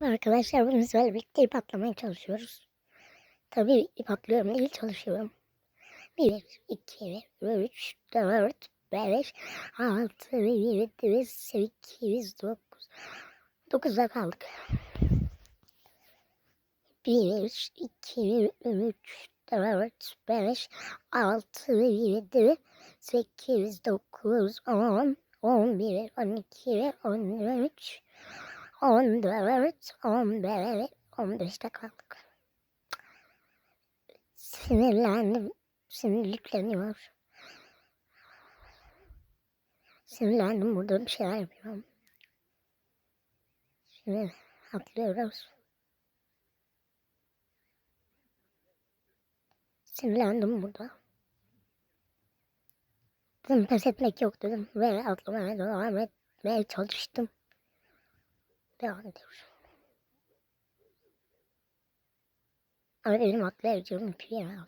Arkadaşlar bugün sizlerle birlikte ip atlamaya çalışıyoruz. Tabii ip atlıyorum değil çalışıyorum. 1, 2, 3, 4, 5, 6, 7, 8, 9. 9'da kaldık. 1, 2, 3, 4, 5, 6, 7, 8, 9, 10, 11, 12, 13, 14, 15, 15'te kaldık. Sinirlendim. Sinirlikleniyor. Sinirlendim. Burada bir şeyler yapıyorum. Şimdi atlıyoruz. Sinirlendim burada. Dedim pes etmek yok dedim. Ve atlamaya devam etmeye çalıştım. 别让你丢人！我给你拿袋子，你别扔。